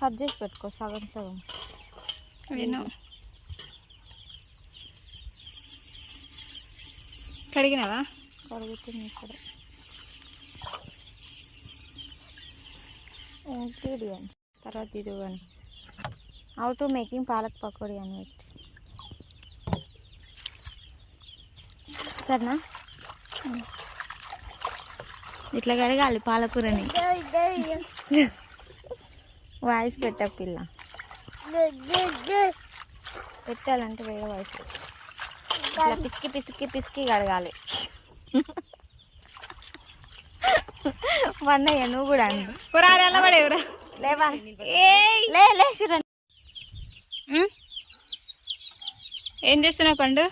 Cut చేసి పెట్టుకో సగం సగం. విను. కడిగినావా? కరుగుతుంది ఇక్కడ తర్వాత ఇది కానీ how to making palak pakodi అని పెట్టి. సరేనా? ఇట్లా కడగాలి పాలకూరని. వాయిస్ పెట్ట పిల్ల. పెట్టాలంటే వేరే వాయిస్. ఇట్లా పిసికి పిసికి పిసికి కడగాలి. వన్నయ్య నువ్వు కూడా అండి పురారు పడేవురా లేవా? లే లే చూడండి ఏం చేస్తున్నావు పండు?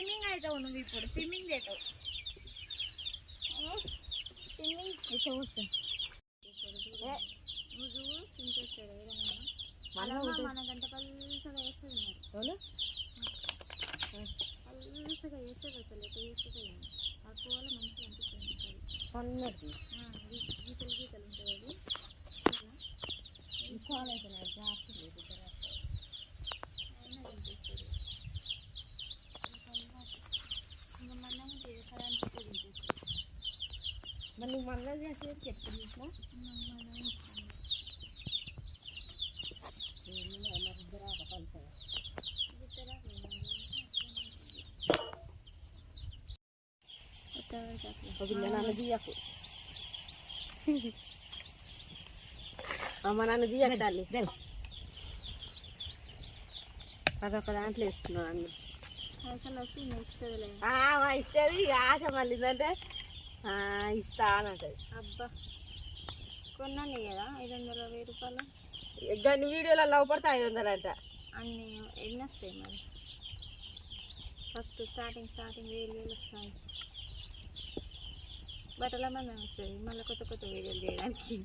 స్విమ్మింగ్ అవుతావు నువ్వు ఇప్పుడు. స్విమ్మింగ్ చేస్తావు స్విమ్మింగ్ మన గంట పల్సగా వేస్తుంది పల్సగా వేస్తుంది అసలు ఎట్లా వేస్తుంది ఆ కూల మంచిగా అనిపిస్తుంది. గీతలు గీతలు ఉంటాయి అది మళ్ళీ చెప్పు నీకు అమ్మ నాన్న తీయక తల్లి అదొక దాంట్లో ఇస్తున్నాను ఆ, మా ఇచ్చేది ఆశ మళ్ళీ ఏంటంటే ఇస్తా అని అంటది అబ్బా కొన్నాను కదా ఐదు వందల వెయ్యి రూపాయలు? గన్ని వీడియోలలో పడితే ఐదు వందలు అంట అన్ని ఎన్ని వస్తాయి మరి? ఫస్ట్ స్టార్టింగ్ స్టార్టింగ్ వేలు వేలు వస్తాయి. బట్టల మంది వస్తుంది మళ్ళీ కొత్త కొత్త వీడియోలు చేయడానికి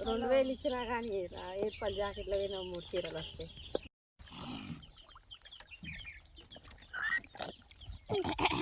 రెండు వేలు ఇచ్చినా కానీ ఏర్పాటు జాకెట్లో పోయినా మూడు చీరలు వస్తాయి.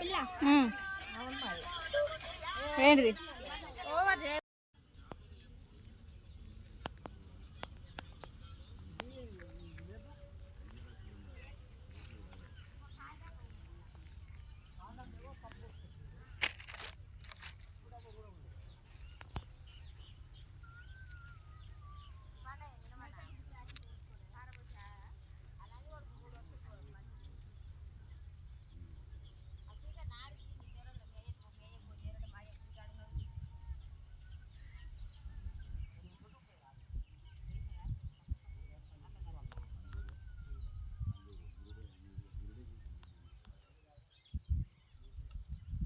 పిల్ల ఉమ్. ఏంటిది